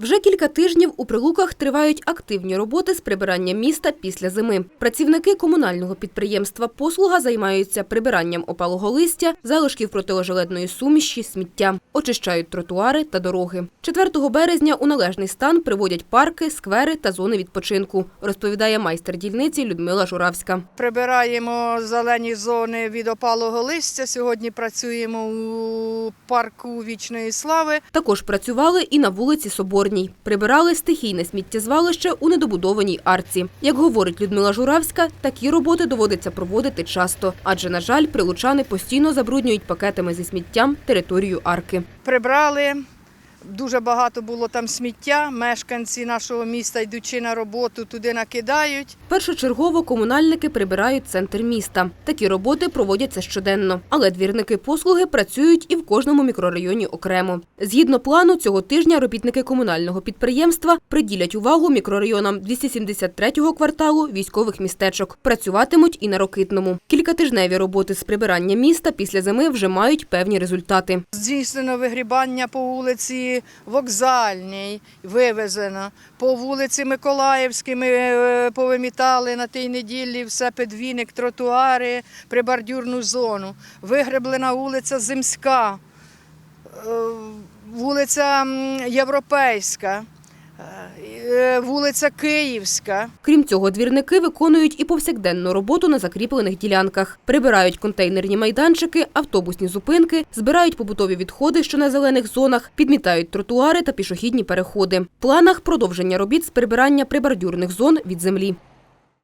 Вже кілька тижнів у прилуках тривають активні роботи з прибирання міста після зими. Працівники комунального підприємства «Послуга» займаються прибиранням опалого листя, залишків протиожеледної суміші, сміття, очищають тротуари та дороги. 4 березня у належний стан приводять парки, сквери та зони відпочинку, розповідає майстер дільниці Людмила Журавська. Прибираємо зелені зони від опалого листя. Сьогодні працюємо у парку вічної слави. Також працювали і на вулиці Соборній. Прибирали стихійне сміттєзвалище у недобудованій арці. Як говорить Людмила Журавська, такі роботи доводиться проводити часто, адже, на жаль, прилучани постійно забруднюють пакетами зі сміттям територію арки. Прибрали. Дуже багато було там сміття. Мешканці нашого міста, йдучи на роботу, туди накидають. Першочергово комунальники прибирають центр міста. Такі роботи проводяться щоденно. Але двірники послуги працюють і в кожному мікрорайоні окремо. Згідно плану, цього тижня робітники комунального підприємства приділять увагу мікрорайонам 273-го кварталу військових містечок. Працюватимуть і на Рокитному. Кількатижневі роботи з прибирання міста після зими вже мають певні результати. Здійснено вигрібання по вулиці Вокзальній, вивезено. По вулиці Миколаївській ми е, повимітали на тій неділі все підвіник, тротуари, прибордюрну зону. Вигреблена вулиця Земська, е, вулиця Європейська, вулиця Київська. Крім цього, двірники виконують і повсякденну роботу на закріплених ділянках. Прибирають контейнерні майданчики, автобусні зупинки, збирають побутові відходи, що на зелених зонах, підмітають тротуари та пішохідні переходи. В планах продовження робіт з прибирання прибордюрних зон від землі.